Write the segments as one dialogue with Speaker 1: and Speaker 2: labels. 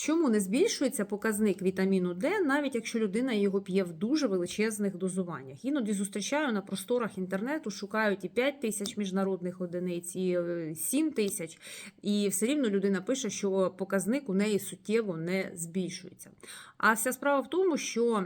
Speaker 1: Чому не збільшується показник вітаміну Д, навіть якщо людина його п'є в дуже величезних дозуваннях? Іноді зустрічаю на просторах інтернету, шукають і 5 тисяч міжнародних одиниць, і е, 7 тисяч, і все рівно людина пише, що показник у неї суттєво не збільшується. А вся справа в тому, що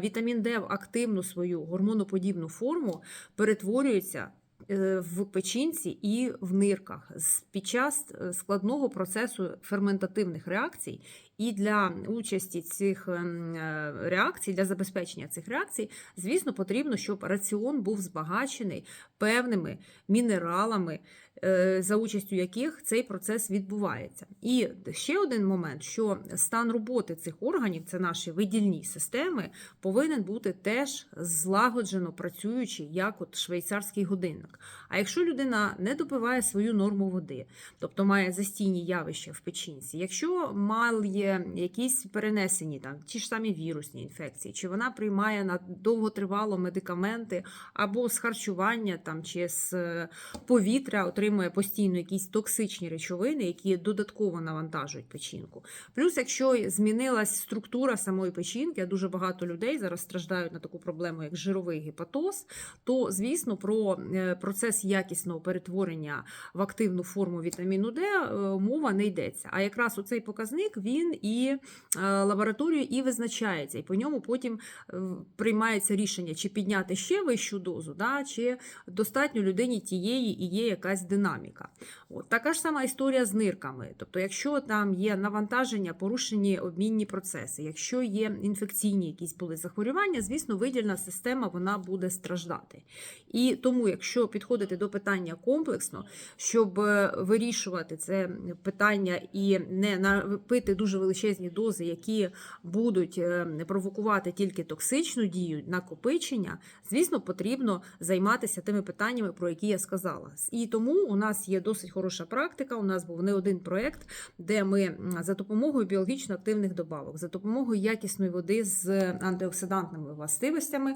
Speaker 1: вітамін Д в активну свою гормоноподібну форму перетворюється е, в печінці і в нирках під час е, складного процесу ферментативних реакцій. І для участі цих ем, е, реакцій, для забезпечення цих реакцій, звісно, потрібно, щоб раціон був збагачений певними мінералами, е, за участю яких цей процес відбувається. І ще один момент, що стан роботи цих органів, це наші видільні системи, повинен бути теж злагоджено працюючий, як от швейцарський годинник. А якщо людина не допиває свою норму води, тобто має застійні явища в печінці, якщо має якісь перенесені там ті ж самі вірусні інфекції, чи вона приймає на довготривало медикаменти або з харчування там чи з е, повітря отримує постійно якісь токсичні речовини, які додатково навантажують печінку. Плюс, якщо змінилась структура самої печінки, а дуже багато людей зараз страждають на таку проблему, як жировий гепатоз, то звісно про е, процес якісного перетворення в активну форму вітаміну Д е, мова не йдеться. А якраз у цей показник він і е, лабораторією і визначається, і по ньому потім е, приймається рішення, чи підняти ще вищу дозу, да, чи достатньо людині тієї і є якась динаміка. От така ж сама історія з нирками. Тобто, якщо там є навантаження, порушені обмінні процеси, якщо є інфекційні якісь були захворювання, звісно, видільна система вона буде страждати. І тому, якщо підходити до питання комплексно, щоб е, вирішувати це питання і не на- пити дуже величезні дози, які будуть е, провокувати тільки токсичну дію, накопичення, звісно, потрібно займатися тими питаннями, про які я сказала. І тому у нас є досить хороша практика. У нас був не один проєкт, де ми за допомогою біологічно активних добавок, за допомогою якісної води з антиоксидантними властивостями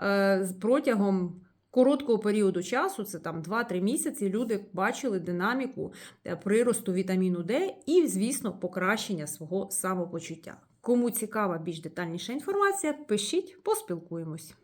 Speaker 1: е, протягом. Короткого періоду часу, це там 2-3 місяці, люди бачили динаміку е, приросту вітаміну Д і, звісно, покращення свого самопочуття. Кому цікава більш детальніша інформація, пишіть, поспілкуємось.